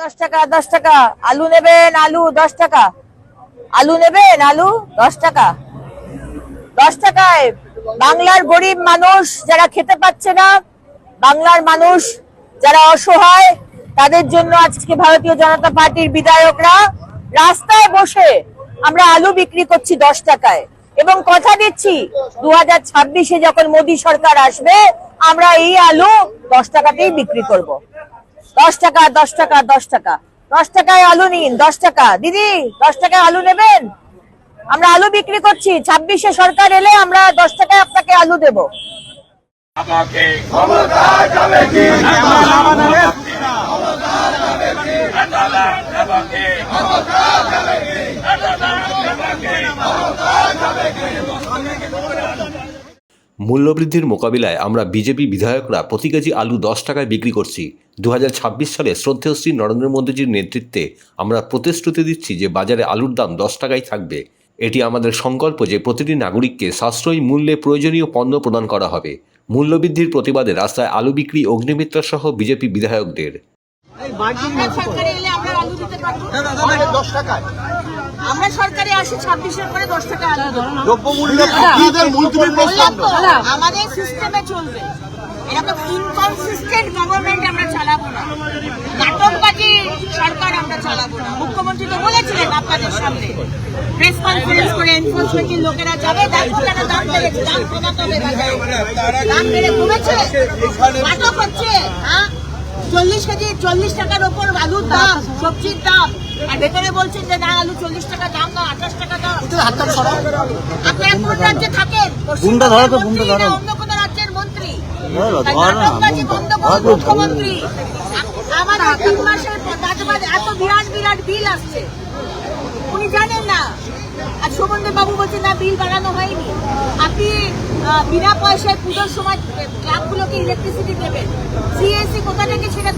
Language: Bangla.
দশ টাকা দশ টাকা। আলু নেবেন, আলু দশ টাকা। আলু নেবেন, আলু দশ টাকা। দশ টাকায় বাংলার গরিব মানুষ যারা খেতে পাচ্ছে না, বাংলার মানুষ যারা অসহায়, তাদের জন্য আজকে ভারতীয় জনতা পার্টির বিধায়করা রাস্তায় বসে আমরা আলু বিক্রি করছি দশ টাকায়। এবং কথা দিচ্ছি দু হাজার ছাব্বিশে যখন মোদী সরকার আসবে, আমরা এই আলু দশ টাকাতেই বিক্রি করব। দশ টাকা দশ টাকা দশ টাকা। দশ টাকায় আলু নিন, দশ টাকা। দিদি, দশ টাকায় আলু নেবেন? আমরা আলু বিক্রি করছি। ছাব্বিশে সরকার এলে আমরা দশ টাকায় আপনাকে আলু দেব। আমাকে ক্ষমতা যাবে কি আমাকে মূল্যবৃদ্ধির মোকাবিলায় আমরা বিজেপি বিধায়করা প্রতি কেজি আলু দশ টাকায় বিক্রি করছি। দু হাজার ছাব্বিশ সালে শ্রদ্ধেয় শ্রী নরেন্দ্র মোদীজির নেতৃত্বে আমরা প্রতিশ্রুতি দিচ্ছি যে বাজারে আলুর দাম দশ টাকায় থাকবে। এটি আমাদের সংকল্প যে প্রতিটি নাগরিককে সাশ্রয়ী মূল্যে প্রয়োজনীয় পণ্য প্রদান করা হবে। মূল্যবৃদ্ধির প্রতিবাদে রাস্তায় আলু বিক্রি অগ্নিমিত্র সহ বিজেপি বিধায়কদের। আমরা আমরা সরকারে আসি ছাব্বিশের পরে দশ টাকা দ্রব্যমূল্য বললাম তো, আমাদের সিস্টেমে চলবে। এরকম ইনকনসিস্টেন্ট গভর্নমেন্ট আমরা চালাবো না। নাটকবাজি সরকার আমরা চালাবো না। মুখ্যমন্ত্রী তো বলেছিলেন আপনাদের সামনে। প্রেস কনফারেন্স করে এনফোর্সমেন্টের লোকেরা যাবে দেখো দাম বেড়েছে দাম কমাতে হবে দাম বেড়ে কমেছে নাটক হচ্ছে চল্লিশ কেজি চল্লিশ টাকার ওপর আলুর দাম সবজির দাম। আর ভেতরে বলছেন যে না আলু চল্লিশ টাকা দাম না আঠাশ টাকা দাম। আপনারা কোন রাজ্যে থাকেন। অন্য রাজ্যের মন্ত্রী। মুখ্যমন্ত্রী। আমাদের তিন মাসের এত বিরাট বিরাট বিল আসছে। উনি জানেন না। আর সুমন্দর বাবু বলছে না বিল বাড়ানো হয়নি। আপনি আহ, বিনা পয়সায় পুজোর সময় ক্লাবগুলোকে ইলেকট্রিসিটি দেবেন। সিএসসি কোথা থেকে সেটা